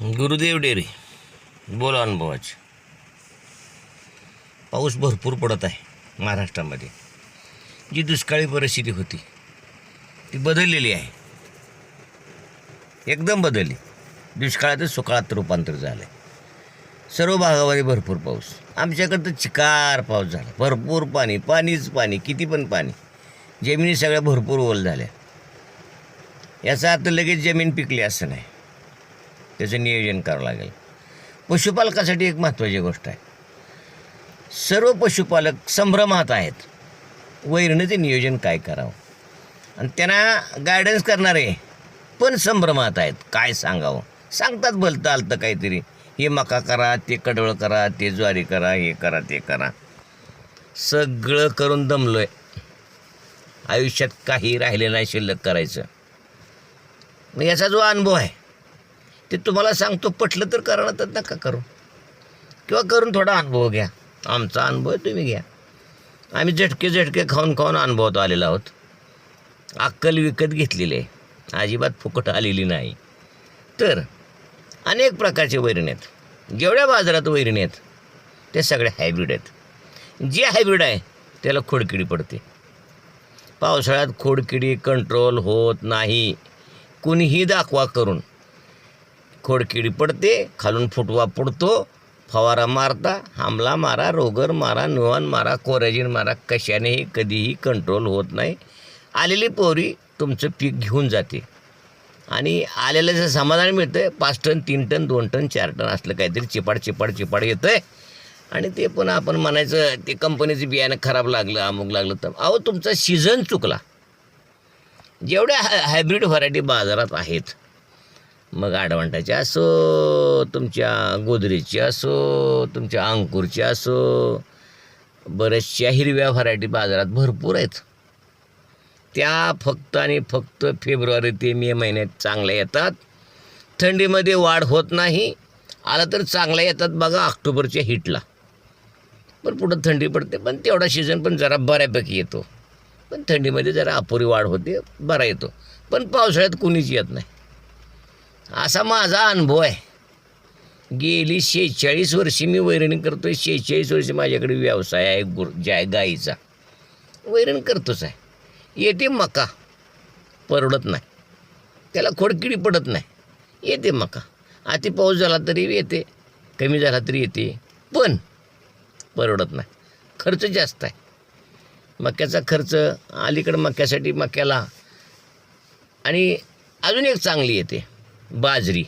गुरुदेव डेरे बोला अनुभवाचे. पाऊस भरपूर पडत आहे महाराष्ट्रामध्ये. जी दुष्काळी परिस्थिती होती ती बदललेली आहे. एकदम बदलली. दुष्काळातच सुकाळात रूपांतर झालं आहे सर्व भागामध्ये भरपूर पाऊस. आमच्याकडं तर चिकार पाऊस झाला. भरपूर पाणी पाणीच पाणी किती पण पाणी. जमिनी सगळ्या भरपूर ओल झाल्या. याचा अर्थ लगेच जमीन पिकली असं नाही. त्याचं नियोजन करावं लागेल. पशुपालकासाठी एक महत्त्वाची गोष्ट आहे. सर्व पशुपालक संभ्रमात आहेत. वैरणीचं नियोजन काय करावं? आणि त्यांना गायडन्स करणारे पण संभ्रमात आहेत. काय सांगावं? सांगतात भलतं आलतं काहीतरी. हे मका करा ते कडवळ करा ते ज्वारी करा हे करा ते करा. सगळं करून दमलो आहे आयुष्यात काही राहिलेलं नाही शिल्लक करायचं. मग याचा जो अनुभव आहे ते तुम्हाला सांगतो पटलं तर करा ना तर नका करू. किंवा करून थोडा अनुभव घ्या. आमचा अनुभव तुम्ही घ्या. आम्ही झटके झटके खाऊन खाऊन अनुभवत आलेलो आहोत. अक्कल विकत घेतलेली आहे. अजिबात फुकट आलेली नाही. तर अनेक प्रकारचे वैरण आहेत. जेवढ्या बाजारात वैरण आहेत ते सगळे हायब्रिड आहेत. जे हायब्रिड आहे त्याला खोडकिडी पडते. पावसाळ्यात खोडकिडी कंट्रोल होत नाही. कुणीही दाखवा करून खोडकिडी पडते खालून फुटवा पडतो फवारा मारता हमला मारा रोगर मारा नुवान मारा कोराजीन मारा कशानेही कधीही कंट्रोल होत नाही. आलेली पोरी तुमचं पीक घेऊन जाते. आणि आलेलं जे समाधान मिळतं आहे पाच टन तीन टन दोन टन चार टन असलं काहीतरी चिपाड चिपाड चिपाड येतं आहे आणि ते पण आपण म्हणायचं ते कंपनीचं बियाणं खराब लागलं अमुक लागलं तर. अहो तुमचा सीझन चुकला. जेवढ्या हाय हायब्रिड व्हरायटी बाजारात आहेत मग आडवंटाची असो तुमच्या गोदरेजची असो तुमच्या अंकुरची असो बऱ्याचशा हिरव्या व्हरायटी बाजारात भरपूर आहेत. त्या फक्त आणि फक्त फेब्रुवारी ते मे महिन्यात चांगल्या येतात. थंडीमध्ये वाढ होत नाही. आला तर चांगल्या येतात बघा ऑक्टोबरच्या हिटला. पण पुढं थंडी पडते पण तेवढा सीझन पण जरा बऱ्यापैकी येतो. पण थंडीमध्ये जरा अपुरी वाढ होते बरा येतो. पण पावसाळ्यात कुणीच येत नाही. असा माझा अनुभव आहे. गेली शेहेचाळीस वर्षी मी वैरण करतो आहे शेहेचाळीस वर्षी माझ्याकडे व्यवसाय आहे गुर जाय गाईचा. वैरण करतोच आहे. येते मका. परवडत नाही. त्याला खोडकिडी पडत नाही. येते मका. अति पाऊस झाला तरी येते. कमी झाला तरी येते. पण परवडत नाही. खर्च जास्त आहे. मक्याचा खर्च अलीकडं मक्यासाठी मक्याला आणि अजून एक चांगली येते. बाजरी.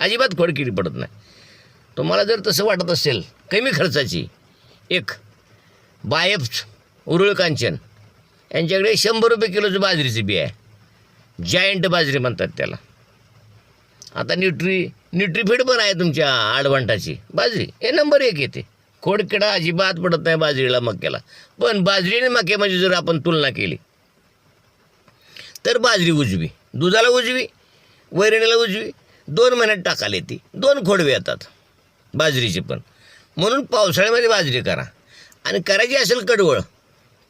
अजिबात खोडकिडी पडत नाही. तुम्हाला जर तसं वाटत असेल कमी खर्चाची एक बायफ उरुळ कांचन यांच्याकडे शंभर रुपये किलोचं बाजरीचं बी आहे. जायंट बाजरी म्हणतात त्याला. आता न्यूट्री न्यूट्रीफिड पण आहे तुमच्या आडवंटाची. बाजरी हे नंबर एक येते. खोडकिडा अजिबात पडत नाही बाजरीला मक्याला. पण बाजरी आणि मक्यामध्ये जर आपण तुलना केली तर बाजरी उजवी दुधाला उजवी वैरणीला उजवी. दोन महिन्यात टाकायला येते. दोन खोडवे येतात. बाजरीचे पण. म्हणून पावसाळ्यामध्ये बाजरी करा. आणि करायची असेल कडवळ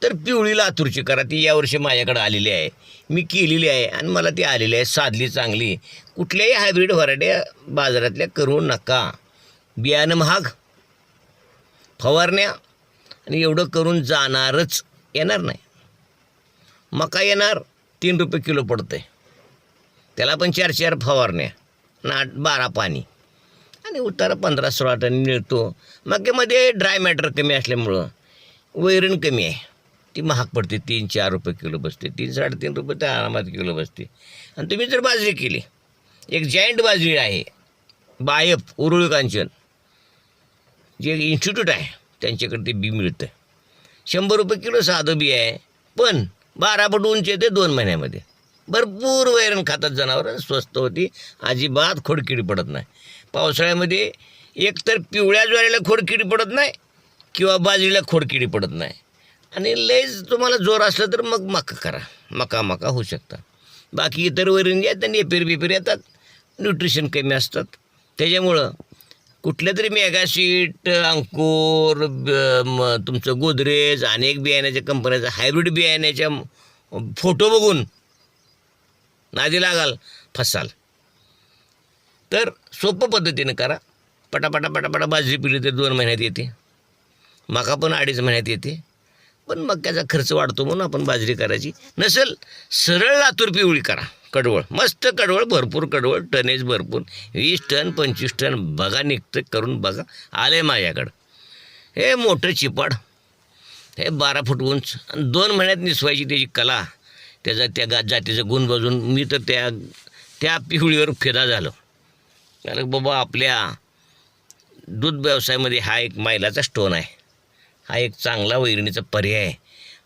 तर पिवळी लातूरची करा. ती यावर्षी माझ्याकडे आलेली आहे. मी केलेली आहे आणि मला ती आलेली आहे. साधली चांगली. कुठल्याही हायब्रिड व्हरायट्या बाजारातल्या करू नका. बियाणं महाग. फवारण्या. आणि एवढं करून जाणारच येणार नाही. मका येणार. तीन रुपये किलो पडतं आहे त्याला पण चार चार फवारण्या. नाट बारा पाणी. आणि उतारा पंधरा सोळा टन मिळतो. मक्यामध्ये ड्राय मॅटर कमी असल्यामुळं वैरण कमी आहे. ती महाग पडते. तीन चार रुपये किलो बसते. तीन साडेतीन रुपये तर आरामात किलो बसते. आणि तुम्ही जर बाजरी केली. एक जायंट बाजरी आहे. बायफ उरुळ कांचन. जे इन्स्टिट्यूट आहे. त्यांच्याकडे ते बी मिळतं. शंभर रुपये किलो साधं बी आहे. पण बारा पट उंच येते दोन महिन्यामध्ये. भरपूर वैरण खातात जनावरं. स्वस्त होती. अजिबात खोडकिडी पडत नाही. पावसाळ्यामध्ये एकतर पिवळ्या ज्वारीला खोडकिडी पडत नाही किंवा बाजरीला खोडकिडी पडत नाही. आणि लयच तुम्हाला जोर असलं तर मग मका करा. मका मका होऊ शकतात. बाकी इतर वैरण जे आहेत त्यांनी एपेर बिपेर येतात. न्यूट्रिशन कमी असतात. त्याच्यामुळं कुठल्या तरी मेगाशीट अंकुर ब- तुमचं गोदरेज अनेक बियाण्याच्या कंपन्याचा हायब्रिड बियाण्याच्या फोटो बघून नादी लागाल फसाल. तर सोपं पद्धतीनं करा. पटापटा पटापटा बाजरी पिली तर दोन महिन्यात येते. मका पण अडीच महिन्यात येते. पण मक्याचा खर्च वाढतो म्हणून आपण बाजरी करायची. नसेल सरळ लातूर पिवळी करा. कडवळ. मस्त कडवळ भरपूर कडवळ टनेज भरपूर. वीस टन पंचवीस टन बघा निघतं करून बघा. आले माझ्याकडं. हे मोठं चिपाड. हे बारा फूट उंच. आणि दोन महिन्यात निसवायची त्याची कला. त्याचा त्या गा जातीचं गुण बजून मी तर त्या त्या पिवळीवर फिदा झालो. कारण बाबा आपल्या दूध व्यवसायामध्ये हा एक मैलाचा स्टोन आहे. हा एक चांगला वैरणीचा पर्याय आहे.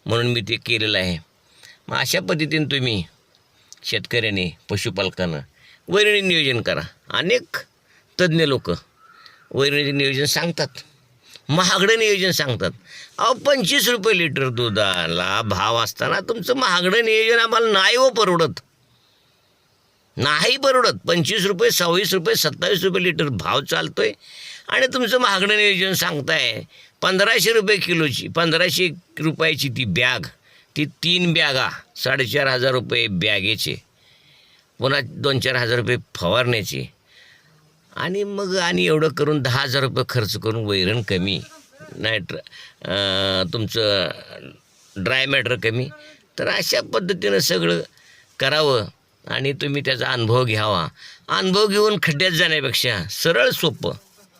म्हणून मी ते केलेलं आहे. मग अशा पद्धतीने तुम्ही शेतकऱ्याने पशुपालकानं वैरणी नियोजन करा. अनेक तज्ज्ञ लोक वैरणीचे नियोजन सांगतात. महागडं नियोजन सांगतात. अहो पंचवीस रुपये लिटर दुधाला भाव असताना तुमचं महागडं नियोजन आम्हाला नाही हो परवडत. नाही परवडत. पंचवीस रुपये सव्वीस रुपये सत्तावीस रुपये लिटर भाव चालतोय. आणि तुमचं महागडं नियोजन सांगताय पंधराशे रुपये किलोची पंधराशे रुपयाची ती बॅग ती तीन बॅगा साडेचार हजार रुपये बॅगेचे पुन्हा दोन चार हजार रुपये फवारण्याचे आणि मग आणि एवढं करून दहा हजार रुपये खर्च करून वैरण कमी. नायट्र तुमचं ड्राय मॅटर कमी. तर अशा पद्धतीनं सगळं करावं आणि तुम्ही त्याचा अनुभव घ्यावा. अनुभव घेऊन खड्ड्यात जाण्यापेक्षा सरळ सोपं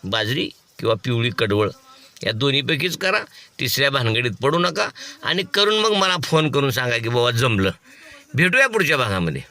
बाजरी किंवा पिवळी कडवळ या दोन्हीपैकीच करा. तिसऱ्या भानगडीत पडू नका आणि करून मग मला फोन करून सांगा की बाबा जमलं. भेटूया पुढच्या भागामध्ये.